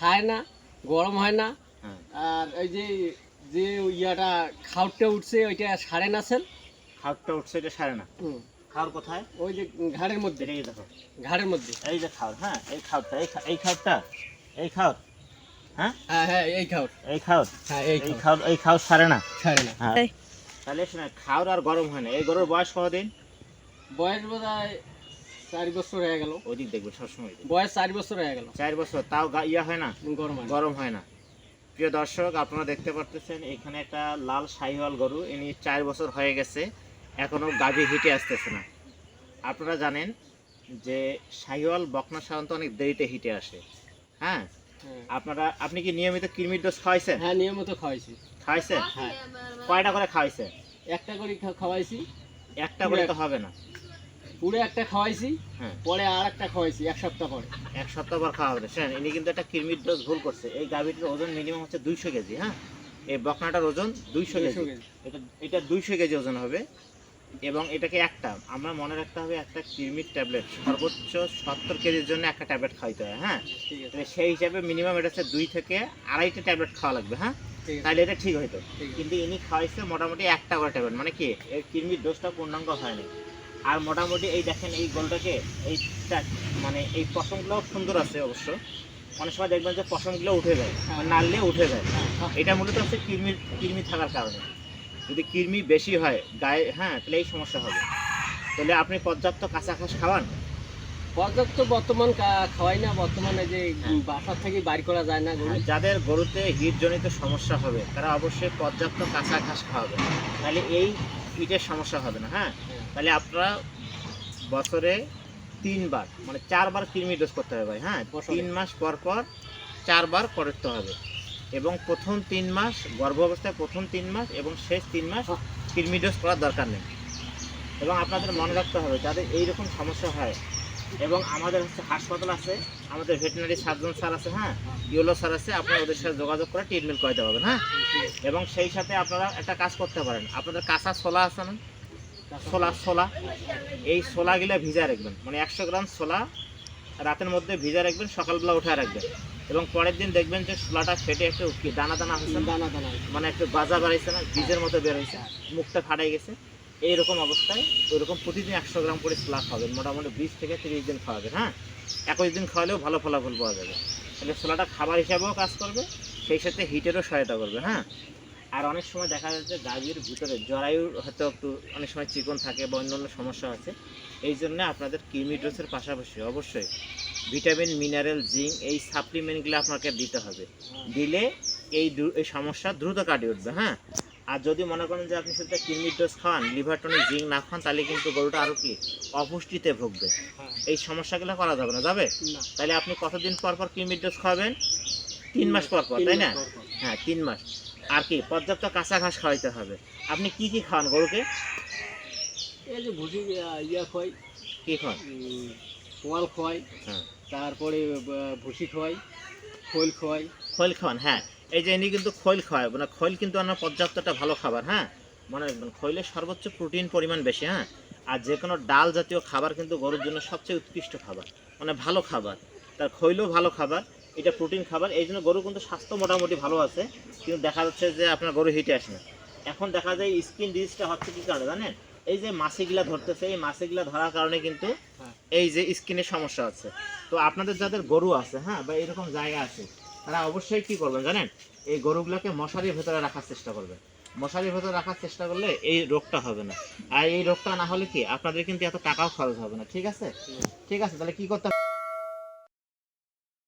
খায় না গরম হয় না। হ্যাঁ। আর এই যে যে ইয়াটা খাউটটা উঠছে ওইটা সাড়ে নাছেন খাওয়ারটা উঠছে এটা সারে না। হুম, খাওয়ার কোথায়? ওই যে ঘাড়ের মধ্যে। এই দেখো। ঘাড়ের মধ্যে। এই যে খাওয়ার হ্যাঁ এই খাওয়ারটা এই খাওয়ারটা এই খাওয়ার হ্যাঁ? হ্যাঁ হ্যাঁ এই খাউট। এই খাওয়ার হ্যাঁ এই এই খাওয়ার এই খাওয়ার সারে না। না। হ্যাঁ। তাহলে শোনা খাওয়ার আর গরম হয় না। এই গরুর বয়স কতদিন? বয়স বোধ হয় চার বছর হয়ে গেল। ওই দিক দেখবে সবসময় বয়স চার বছর হয়ে গেল। চার বছর তাও ইয়া হয় না? গরম হয় গরম হয় না। প্রিয় দর্শক আপনারা দেখতে পারতেছেন এখানে একটা লাল শাহিওয়াল গরু ইনি চার বছর হয়ে গেছে এখনও গাভী হিটে আসতেছে না। আপনারা জানেন যে শাহিওয়াল বকনা সাধারণত অনেক দেরিতে হিটে আসে। হ্যাঁ? হ্যাঁ। আপনারা আপনি কি নিয়মিত কৃমির ডোজ খাওয়াইছেন? হ্যাঁ নিয়মিত খাওয়াইছি। খাওয়াইছেন? হ্যাঁ। কয়টা করে খাওয়াইছেন? একটা করে খাওয়াইছি। একটা করে তো হবে না। পুরো একটা খাওয়াইছি হ্যাঁ। পরে আর একটা খাওয়াইছি এক সপ্তাহ পরে। এক সপ্তাহ পর খাওয়া হবে। শোনেন ইনি কিন্তু একটা কৃমির ডোজ ভুল করছে। এই গাভীটির ওজন মিনিমাম হচ্ছে দুইশো কেজি হ্যাঁ? এই বকনাটার ওজন দুইশো কেজি। এটা এটা দুইশো কেজি ওজন হবে। এবং এটাকে একটা আমরা মনে রাখতে হবে একটা কৃমির ট্যাবলেট। সর্বোচ্চ সত্তর কেজির জন্য একটা ট্যাবলেট খাইতে হয় হ্যাঁ? সেই হিসাবে মিনিমাম এটা হচ্ছে দুই থেকে আড়াইটা ট্যাবলেট খাওয়া লাগবে হ্যাঁ? তাহলে এটা ঠিক হইতো। কিন্তু ইনি খাওয়াইছে মোটামুটি একটা করে ট্যাবলেট। মানে কি এর কৃমির ডোজটা পূর্ণাঙ্গ হয়নি। আর মোটামুটি এই দেখেন এই গোলটাকে এইটা মানে এই পশমগুলো সুন্দর আছে অবশ্য। অনেক সময় দেখবেন যে পশমগুলো উঠে যায় মানে নাড়লে উঠে যায়। এটা মূলত হচ্ছে কৃমির কৃমি থাকার কারণে। যদি কৃমি বেশি হয় গায়ে হ্যাঁ তাহলে এই সমস্যা হবে। তাহলে আপনি পর্যাপ্ত কাঁচা ঘাস খাওয়ান? পর্যাপ্ত বর্তমান খাওয়াই না বর্তমানে যে হ্যাঁ। বাসা থেকে বাইর করা যায় না গরু। যাদের গরুতে হিটজনিত সমস্যা হবে তারা অবশ্যই পর্যাপ্ত কাঁচা ঘাস খাওয়াবে। তাহলে এই হিটের সমস্যা হবে না হ্যাঁ? হ্যাঁ। তাহলে আপনারা বছরে তিনবার মানে চারবার কৃমি ডোজ করতে হবে ভাই হ্যাঁ? তিন মাস পর পর চারবার করতে হবে। এবং প্রথম তিন মাস গর্ভ অবস্থায় প্রথম তিন মাস এবং শেষ তিন মাস কৃমি ডোজ করার দরকার নেই। এবং আপনাদের মনে রাখতে হবে যাদের এইরকম সমস্যা হয় এবং আমাদের হচ্ছে হাসপাতাল আছে আমাদের ভেটেনারি সার্জন স্যার আছে হ্যাঁ? ইউলো স্যার আছে আপনারা ওদের সাথে যোগাযোগ করে ট্রিটমেন্ট করে দেওয়া হবে হ্যাঁ? এবং সেই সাথে আপনারা একটা কাজ করতে পারেন। আপনাদের কাঁচা ছোলা আছে না? ছোলা ছোলা। এই ছোলাগুলা ভিজা রাখবেন। মানে একশো গ্রাম ছোলা রাতের মধ্যে ভিজা রাখবেন সকালবেলা উঠে রাখবেন। এবং পরের দিন দেখবেন যে ছোলাটা ফেটে একটু দানা দানা হয়েছে? দানা দানা মানে একটু গাজা বাড়াইছে না? বীজের মতো বের হয়েছে। মুখটা ফাটাই গেছে। এইরকম অবস্থায় ওইরকম প্রতিদিন একশো গ্রাম করে ছোলা খাবেন, মোটামুটি বিশ থেকে তিরিশ দিন খাওয়াবেন হ্যাঁ? একুশ দিন খাওয়ালেও ভালো ফলাফল পাওয়া যাবে। তাহলে ছোলাটা খাবার হিসাবেও কাজ করবে, সেই সাথে হিটেরও সহায়তা করবে হ্যাঁ? আর অনেক সময় দেখা যাচ্ছে গাভীর ভিতরে জরায়ুর হয়তো একটু, অনেক সময় চিকন থাকে বা অন্যান্য সমস্যা আছে, এই জন্য আপনাদের ডোজের পাশাপাশি অবশ্যই ভিটামিন, মিনারেল, জিঙ্ক এই সাপ্লিমেন্টগুলো আপনাকে দিতে হবে। দিলে এই এই সমস্যা দ্রুত কাটিয়ে উঠবে হ্যাঁ? আর যদি মনে করেন যে আপনি শুধু কিডনির ডোজ খাওয়ান লিভার টনিক জিঙ্ক না খান তাহলে কিন্তু গরুটা আরও কি? অপুষ্টিতে ভুগবে। হ্যাঁ। এই সমস্যাগুলো করা যাবে না যাবে? তাহলে আপনি কতদিন পর পর কিডনির ডোজ খাওয়াবেন? তিন মাস পর পর তাই না। হ্যাঁ তিন মাস। আর কি পর্যাপ্ত কাঁচা ঘাস খাওয়াইতে হবে। আপনি কি কি খাওয়ান গরুকে? এই যে ভুসি আহ, ইয়া খোয়াই কি খাওয়ান পোয়াল খোয়াই হ্যাঁ। তারপরে ভুসি খোয়াই খোল খোয়াই খৈল খাওয়ান হ্যাঁ। এই যে ইনি কিন্তু খৈল খাওয়ায় মানে খৈল কিন্তু আমার পর্যাপ্তটা ভালো খাবার হ্যাঁ? মনে রাখবেন খৈলের সর্বোচ্চ প্রোটিন পরিমাণ বেশি হ্যাঁ? আর যে কোনো ডাল জাতীয় খাবার কিন্তু গরুর জন্য সবচেয়ে উৎকৃষ্ট খাবার মানে ভালো খাবার। তার খৈলও ভালো খাবার এটা প্রোটিন খাবার এই জন্য গরু কিন্তু স্বাস্থ্য মোটামুটি ভালো আছে কিন্তু দেখা যাচ্ছে যে আপনার গরু হিটে আসে না। এখন দেখা যায় স্কিন ডিজিজটা হচ্ছে কি কারণে জানেন? এই যে মাছিগুলা ধরতেছে এই মাছিগুলা ধরার কারণে কিন্তু হ্যাঁ। এই যে স্কিনের সমস্যা আছে। তো আপনাদের যাদের গরু আছে হ্যাঁ বা এরকম জায়গা আছে তারা অবশ্যই কি করবেন জানেন? এই গরুগুলোকে মশারির ভেতরে রাখার চেষ্টা করবেন। মশারির ভেতরে রাখার চেষ্টা করলে এই রোগটা হবে না। আর এই রোগটা না হলে কি? আপনাদের কিন্তু এত টাকাও খরচ হবে না ঠিক আছে? ঠিক আছে তাহলে কি করতে হবে?